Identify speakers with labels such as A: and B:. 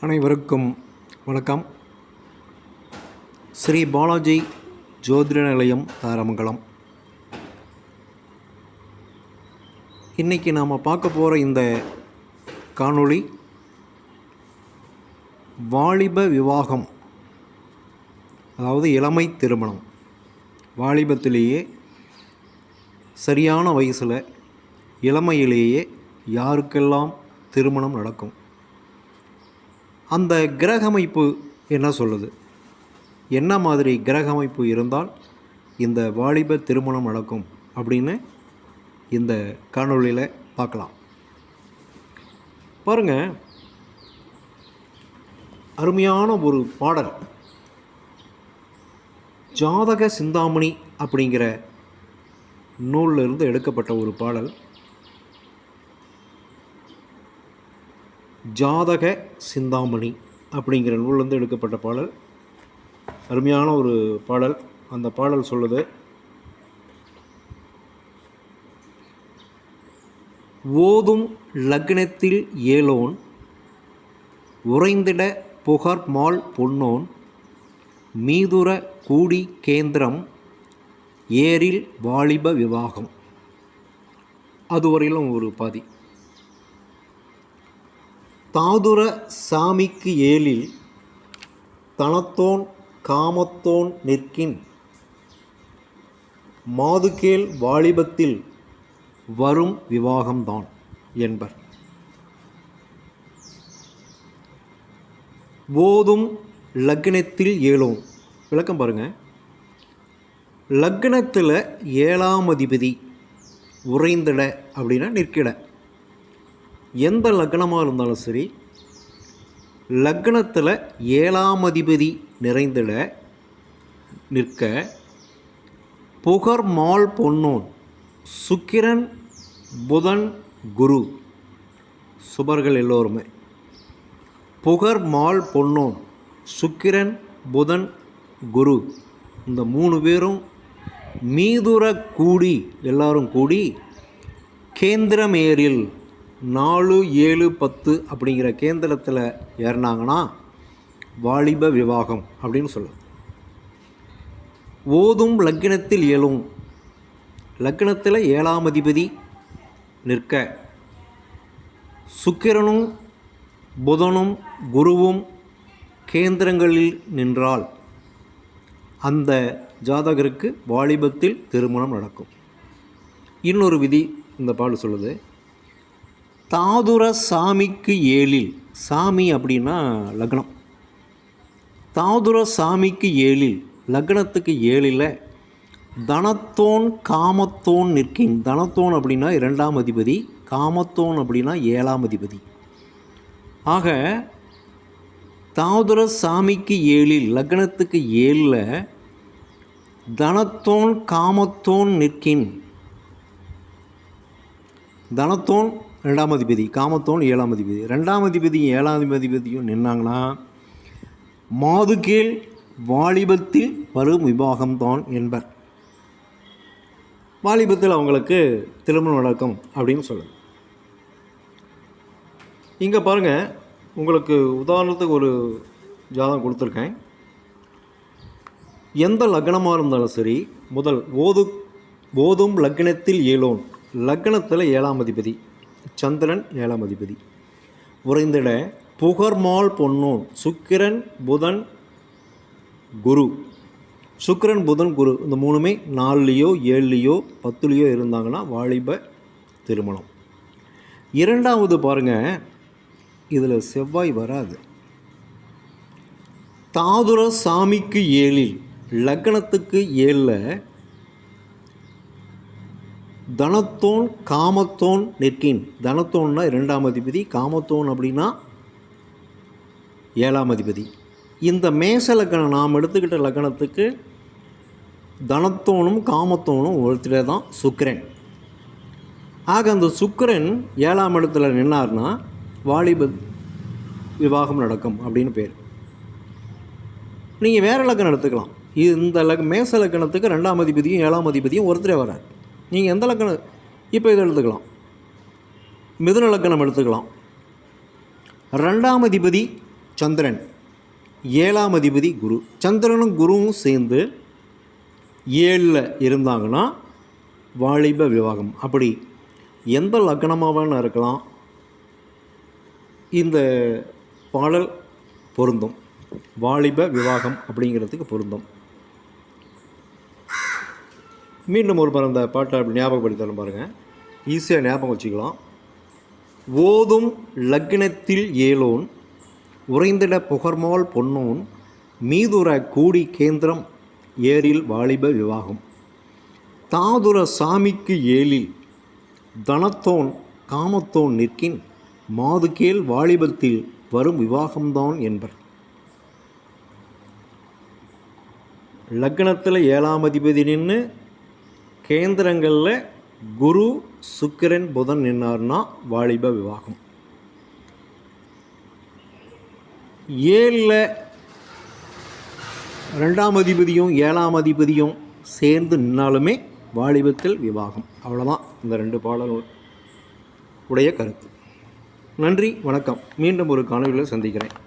A: அனைவருக்கும் வணக்கம். ஸ்ரீ பாலாஜி ஜோதிட நிலையம் தாரமங்கலம். இன்றைக்கி நாம் பார்க்க போகிற இந்த காணொளி வாலிப விவாகம் அதாவது இளமை திருமணம். வாலிபத்திலேயே சரியான வயசில் இளமையிலேயே யாருக்கெல்லாம் திருமணம் நடக்கும்? அந்த கிரக அமைப்பு என்ன சொல்லுது? என்ன மாதிரி கிரக அமைப்பு இருந்தால் இந்த வாலிப திருமணம் நடக்கும் அப்படின்னு இந்த காணொளியில் பார்க்கலாம். பாருங்க. அருமையான ஒரு பாடல். ஜாதக சிந்தாமணி அப்படிங்கிற நூலில் இருந்து எடுக்கப்பட்ட ஒரு பாடல். ஜாதக சிந்தாமணி அப்படிங்கிற நூல்லேருந்து எடுக்கப்பட்ட பாடல். அருமையான ஒரு பாடல். அந்த பாடல் சொல்லுது ஓதும் லக்னத்தில் ஏலோன் உறைந்திட புகர் மால் பொன்னோன் மீதுர கூடி கேந்திரம் ஏரில் வாலிப விவாகம். அதுவரையிலும் ஒரு பாதி. தாதுர சாமிக்கு ஏழில் தனத்தோன் காமத்தோன் நிற்கின். மாதுகேல் வாலிபத்தில் வரும் விவாகம்தான் என்பர். ஓதும் லக்னத்தில் ஏழும். விளக்கம் பாருங்கள் லக்னத்தில் ஏழாம் அதிபதி உறைந்திட அப்படின்னா நிற்கிட. எந்த லக்னமாக இருந்தாலும் சரி லக்னத்தில் ஏழாம் அதிபதி நிறைந்திட நிற்க புகர் மால் பொன்னோன் சுக்கிரன் புதன் குரு சுபர்கள் எல்லோருமே. புகர் மால் பொன்னோன் சுக்கிரன் புதன் குரு இந்த மூணு பேரும் மீதுர கூடி எல்லாரும் கூடி கேந்திரமேரில் நாலு ஏழு பத்து அப்படிங்கிற கேந்திரத்தில் ஏறினாங்கன்னா வாலிப விவாகம் அப்படின்னு சொல்லுவோம். ஓதும் லக்னத்தில் ஏழும். லக்னத்தில் ஏழாம் அதிபதி நிற்க. சுக்கிரனும் புதனும் குருவும் கேந்திரங்களில் நின்றால் அந்த ஜாதகருக்கு வாலிபத்தில் திருமணம் நடக்கும். இன்னொரு விதி இந்த பாடல் சொல்லுது. தாதுர சாமிக்கு ஏழில் சாமி அப்படின்னா லக்னம். தாதுர சாமிக்கு ஏழில் லக்னத்துக்கு ஏழில் தனத்தோன் காமத்தோன் நிற்கின். தனத்தோன் அப்படின்னா இரண்டாம் அதிபதி காமத்தோன் அப்படின்னா ஏழாம் அதிபதி. ஆக தாதுர சாமிக்கு ஏழில் லக்னத்துக்கு ஏழில் தனத்தோன் காமத்தோன் நிற்கின். தனத்தோன் ரெண்டாம் அதிபதி காமத்தோன் ஏழாம் அதிபதி. ரெண்டாம் அதிபதியும் ஏழாம் அதிபதியும் நின்னாங்கன்னா மாதுகேல் வாலிபத்தில் வரும் விவாகம்தான் என்பர். வாலிபத்தில் அவங்களுக்கு திருமணம் நடக்கும் அப்படின்னு சொல்லுது. இங்கே பாருங்கள் உங்களுக்கு உதாரணத்துக்கு ஒரு ஜாதகம் கொடுத்துருக்கேன். எந்த லக்னமாக இருந்தாலும் சரி முதல் ஓது ஓதும் லக்னத்தில் ஏழோன். லக்னத்தில் ஏழாம் அதிபதி. சந்திரன் ஏழாம் அதிபதி. உறைந்திட புகர்மால் பொன்னோன் சுக்கிரன் புதன் குரு. சுக்கிரன் புதன் குரு இந்த மூணுமே நாலுலேயோ ஏழுலேயோ பத்துலேயோ இருந்தாங்கன்னா வாலிப திருமணம். இரண்டாவது பாருங்கள் இதில் செவ்வாய் வராது. தாதுர சாமிக்கு ஏழில் லக்னத்துக்கு ஏழில் தனத்தோன் காமத்தோன் நிற்கின். தனத்தோன்னா இரண்டாம் அதிபதி காமத்தோன் அப்படின்னா ஏழாம் அதிபதி. இந்த மேச லக்கணம் நாம் எடுத்துக்கிட்ட லக்கணத்துக்கு தனத்தோனும் காமத்தோனும் ஒருத்தரே தான் சுக்கரன். ஆக அந்த சுக்கிரன் ஏழாம் இடத்துல நின்னார்னா வாலிப விவாகம் நடக்கும் அப்படின்னு பேர். நீங்கள் வேறு லக்கணம் எடுத்துக்கலாம். இந்த லக் மேச லக்கணத்துக்கு ரெண்டாம் அதிபதியும் ஏழாம் அதிபதியும் ஒருத்தரே வரார். நீங்கள் எந்த லக்கணம் இப்போ இதை எடுத்துக்கலாம். மிதுன லக்கணம் எடுத்துக்கலாம். ரெண்டாம் அதிபதி சந்திரன் ஏழாம் அதிபதி குரு. சந்திரனும் குருவும் சேர்ந்து ஏழில் இருந்தாங்கன்னா வாலிப விவாகம். அப்படி எந்த லக்னமாகனு இருக்கலாம்? இந்த பாடல் பொருந்தும். வாலிப விவாகம் அப்படிங்கிறதுக்கு பொருந்தும். மீண்டும் ஒரு முறை அந்த பாட்டை அப்படி ஞாபகப்படுத்தணும் பாருங்கள் ஈஸியாக ஞாபகம் வச்சுக்கலாம். ஓதும் லக்னத்தில் ஏலோன் உறைந்திட புகர்மால் பொன்னோன் மீதுர கூடி கேந்திரம் ஏரில் வாலிப விவாகம். தாதுர சாமிக்கு ஏழில் தனத்தோன் காமத்தோன் நிற்கின் மாதுகேல் வாலிபத்தில் வரும் விவாகம்தான் என்பர். லக்னத்தில் ஏழாம் அதிபதி நின்று கேந்திரங்களில் குரு சுக்கிரன் புதன் நின்னார்னா வாலிப விவாகம். ஏழில் ரெண்டாம் அதிபதியும் ஏழாம் அதிபதியும் சேர்ந்து நின்னாலுமே வாலிபத்தில் விவாகம். அவ்வளோதான் இந்த ரெண்டு பாடல் உடைய கருத்து. நன்றி வணக்கம். மீண்டும் ஒரு காணொலியில் சந்திக்கிறேன்.